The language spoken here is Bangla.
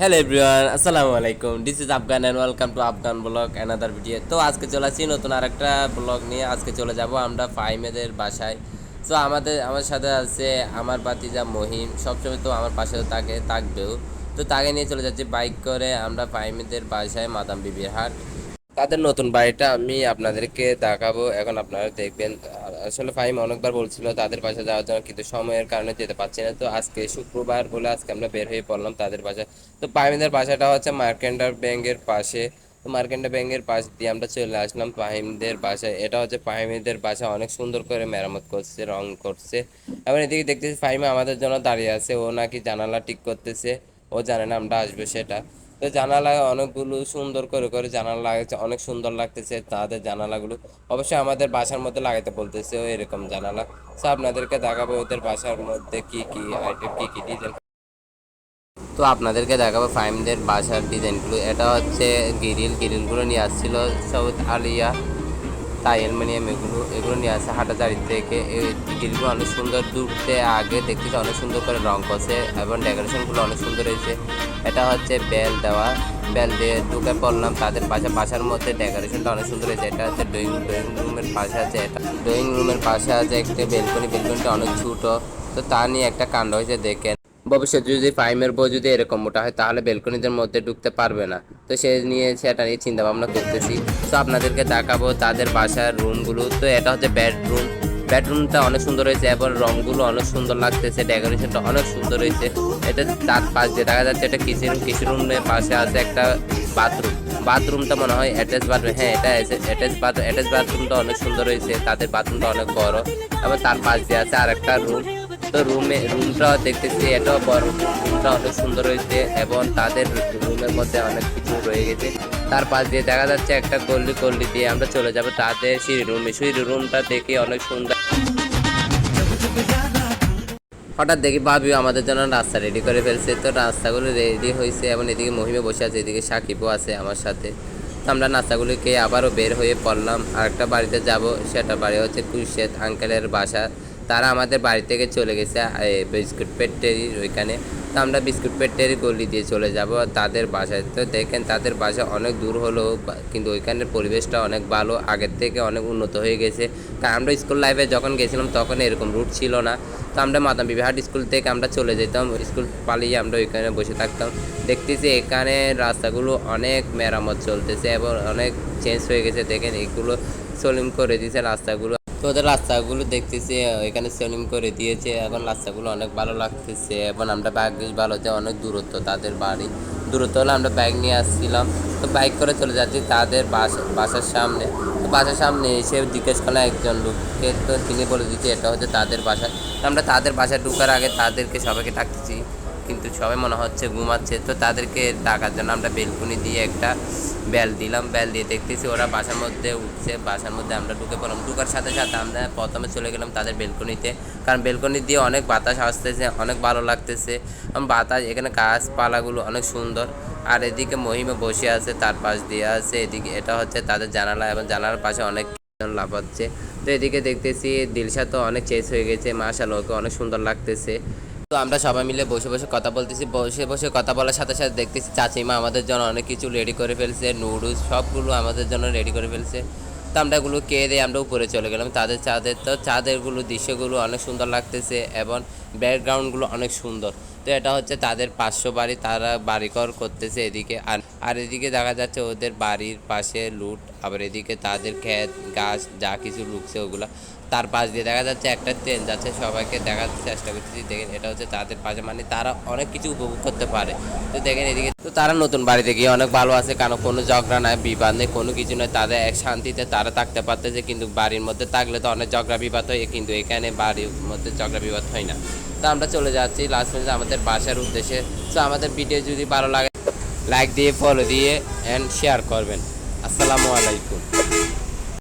হ্যালো এভরিওয়ান আসসালামু আলাইকুম this is Afghan and welcome to Afghan blog another video তো আজকে চলে আসছি নতুন আরেকটা ব্লগ নিয়ে। আজকে চলে যাব আমরা ফাইমেদের বাসায়। তো আমাদের, আমার সাথে আছে আমার বাতিজা মহিম। সবসময় তো আমার পাশে তাকে থাকবেও। তো তাকে নিয়ে চলে যাচ্ছি বাইক করে আমরা ফাইমেদের বাসায়, মাদাম বিবির হাট। তাদের নতুন বাড়িটা আমি আপনাদেরকে দেখাবো। এখন আপনারা দেখবেন আসলে ফাইম অনেকবার বলছিল তাদের বাসা যাওয়ার জন্য, কিন্তু সময়ের কারণে যেতে পারছি না। তো আজকে শুক্রবার বলে আজকে আমরা বের হয়ে পড়লাম তাদের বাসায় তো ফাহিমদের বাসাটা হচ্ছে মার্কেন্ডার ব্যাংকের পাশে। তো মার্কেন্ডা ব্যাংকের পাশ দিয়ে আমরা চলে আসলাম ফাহিমদের বাসায়। এটা হচ্ছে ফাহিমদের বাসা, অনেক সুন্দর করে মেরামত করছে, রং করছে। এবং এদিকে দেখতেছি ফাহিমা আমাদের জন্য দাঁড়িয়ে আছে। ও নাকি জানালা ঠিক করতেছে। ও জানে না আমরা আসবে সেটা। তো জানালা অনেকগুলো সুন্দর করে করে জানালা লাগাচ্ছে অনেক সুন্দর লাগতেছে তাদের জানালাগুলো। অবশ্যই আমাদের বাসার মধ্যে লাগাতে বলতেছে ও এরকম জানালা। তো আপনাদেরকে দেখাবো ওদের বাসার মধ্যে কি কি আইটেম কি কি ডিজাইন তো আপনাদেরকে দেখাবো ফাইমদের বাসার ডিজাইনগুলো এটা হচ্ছে গিরিল গিরিলগুলো নিয়ে আসছিল সৌদ আলিয়া। তাই অ্যালুমিনিয়াম এগুলো এগুলো নিয়ে আসে হাটাচারি থেকে। গিরিলগুলো অনেক সুন্দর দূরতে আগে দেখতেছি অনেক সুন্দর করে রং করছে এবং ডেকোরেশনগুলো অনেক সুন্দর হয়েছে। এটা হচ্ছে বেল দেওয়া। বেল দিয়ে ঢুকে পড়লাম তাদের পাশে, বাসার মধ্যে ডেকোরেশনটা অনেক সুন্দর হয়েছে। এটা হচ্ছে ড্রয়িং ড্রয়িং রুমের পাশে আছে এটা। ড্রয়িং রুমের পাশে আছে একটা বেলকনি, বেলকনিটা অনেক ছোটো। তো তা নিয়ে একটা কাণ্ড হয়েছে দেখেন ভবিষ্যতে যদি ফাইমের বউ যদি এরকম মোটা হয়, তাহলে বেলকনিদের মধ্যে ঢুকতে পারবে না। তো সে নিয়ে সেটা নিয়ে চিন্তা ভাবনা করতেছি। তো আপনাদেরকে দেখাবো তাদের বাসার রুমগুলো। তো এটা হচ্ছে বেডরুম। বেডরুমটা অনেক সুন্দর হয়েছে, এবং রংগুলো অনেক সুন্দর লাগতেছে, ডেকোরেশনটা অনেক সুন্দর হয়েছে। এটা চার পাঁচ দিয়ে দেখা যাচ্ছে, এটা কিচেন কিচেন রুমের পাশে আছে একটা বাথরুম। বাথরুমটা মনে হয় অ্যাটাচ বাথরুম। হ্যাঁ এটা অ্যাটাচ বাথরুম অ্যাটাচ বাথরুমটা অনেক সুন্দর হয়েছে, তাদের বাথরুমটা অনেক বড়। এবং তার পাশ দিয়ে আছে আর একটা রুম। রুমে, রুমটা দেখতেছি এটাও বড়। রুমটা অনেক সুন্দর হয়েছে এবং তাদের রুমের মধ্যে অনেক কিছু রয়ে গেছে। তার পাশ দিয়ে দেখা যাচ্ছে একটা গল্লি গল্লি দিয়ে আমরা চলে যাব। তাদের সিঁড়ি রুমে সিঁড়ি রুমটা দেখে অনেক সুন্দর। হঠাৎ দেখি ভাবি আমাদের জন্য রাস্তা রেডি করে ফেলছে। তো রাস্তাগুলো রেডি হয়েছে এবং এদিকে মহিমা বসে আছে, এদিকে সাকিবও আছে আমার সাথে। তো আমরা নাস্তাগুলিকে আবারও বের হয়ে পড়লাম। আরেকটা বাড়িতে যাব, সেটা বাড়ি হচ্ছে কুশেদ আঙ্কেলের বাসা। তারা আমাদের বাড়ি থেকে চলে গেছে বিস্কুট ফ্যাক্টরির ওইখানে। তো আমরা বিস্কুট ফ্যাক্টরি গলি দিয়ে চলে যাব। তাদের বাসায় তো দেখেন, তাদের বাসা অনেক দূর হলেও বা- কিন্তু ওইখানের পরিবেশটা অনেক ভালো, আগের থেকে অনেক উন্নত হয়ে গেছে। কারণ আমরা স্কুল লাইফে যখন গেছিলাম, তখন এরকম রুট ছিল না। তো আমরা মাতাম বিবিহাট স্কুল থেকে আমরা চলে যেতাম, স্কুল পালিয়ে আমরা ওইখানে বসে থাকতাম। দেখতেছি এখানে রাস্তাগুলো অনেক মেরামত চলতেছে এবং অনেক চেঞ্জ হয়ে গেছে। দেখেন এগুলো সলিম করে দিয়েছে রাস্তাগুলো। তো ওদের রাস্তাগুলো দেখতেছি এখানে সলিম করে দিয়েছে। এখন রাস্তাগুলো অনেক ভালো লাগতেছে এবং আমরা ভাগ্যিস ভালো যে অনেক দূরত্ব তাদের বাড়ি। দূরত্ব হলে আমরা বাইক নিয়ে আসছিলাম। তো বাইক করে চলে যাচ্ছি তাদের বাসা, বাসার সামনে। তো বাসার সামনে এসে জিজ্ঞেস করলাম একজন লোককে তো তিনি বলে দিচ্ছে এটা হচ্ছে তাদের বাসা। আমরা তাদের বাসায় ঢুকার আগে তাদেরকে সবাইকে ডাকতেছি। কিন্তু সবাই মনে হচ্ছে ঘুমাচ্ছে। তো তাদেরকে ডাকার জন্য আমরা বেলকুনি দিয়ে একটা বেল দিলাম। বেল দিয়ে দেখতেছি ওরা বাসার মধ্যে উঠছে। বাসার মধ্যে আমরা ঢুকে পড়লাম। ঢুকার সাথে সাথে আমরা প্রথমে চলে গেলাম তাদের বেলকনিতে। কারণ বেলকনি দিয়ে অনেক বাতাস আসতেছে, অনেক ভালো লাগতেছে। বাতাস, এখানে গাছপালাগুলো অনেক সুন্দর। আর এদিকে মহিমা বসে আছে, তার পাশ দিয়ে আছে। এদিকে এটা হচ্ছে তাদের জানালা এবং জানালার পাশে অনেক লাভ হচ্ছে তো এদিকে দেখতেছি দিলশা তো অনেক চেঞ্জ হয়ে গেছে। মাশাল ওকে অনেক সুন্দর লাগতেছে। তো আমরা সবাই মিলে বসে বসে কথা বলতেছি, বসে বসে কথা বলার সাথে সাথে দেখতেছি চাচিমা আমাদের জন্য অনেক কিছু রেডি করে ফেলছে নুডলস সবগুলো আমাদের জন্য রেডি করে ফেলছে। তো আমরা এগুলো খেয়ে দিয়ে আমরা উপরে চলে গেলাম। তাদের চাঁদের, তো চাঁদেরগুলো, দৃশ্যগুলো অনেক সুন্দর লাগতেছে এবং ব্যাকগ্রাউন্ডগুলো অনেক সুন্দর। তো এটা হচ্ছে তাদের পাঁচশো বাড়ি, তারা বাড়িঘর করতেছে এদিকে। আর আর এদিকে দেখা যাচ্ছে ওদের বাড়ির পাশে লুট, আবার এদিকে তাদের ক্ষেত, গাছ, যা কিছু লুকছে ওগুলো। তার পাশ দিয়ে দেখা যাচ্ছে একটা ট্রেন যাচ্ছে, সবাইকে দেখার চেষ্টা করতেছি। দেখেন, এটা হচ্ছে তাদের পাশে মানে তারা অনেক কিছু উপভোগ করতে পারে। তো দেখেন এদিকে, তো তারা নতুন বাড়িতে গিয়ে অনেক ভালো আছে, কারণ কোনো ঝগড়া নাই, বিবাদ নেই, কোনো কিছু নয় তাদের এক শান্তিতে তারা থাকতে পারতেছে, কিন্তু বাড়ির মধ্যে থাকলে তো অনেক ঝগড়া বিবাদ হয়, কিন্তু এখানে বাড়ির মধ্যে ঝগড়া বিবাদ হয় না। তো আমরা চলে যাচ্ছি লাস্ট পর্যন্ত আমাদের বাসার উদ্দেশ্যে। তো আমাদের ভিডিও যদি ভালো লাগে লাইক দিয়ে ফলো দিয়ে অ্যান্ড শেয়ার করবেন। আসসালামু আলাইকুম।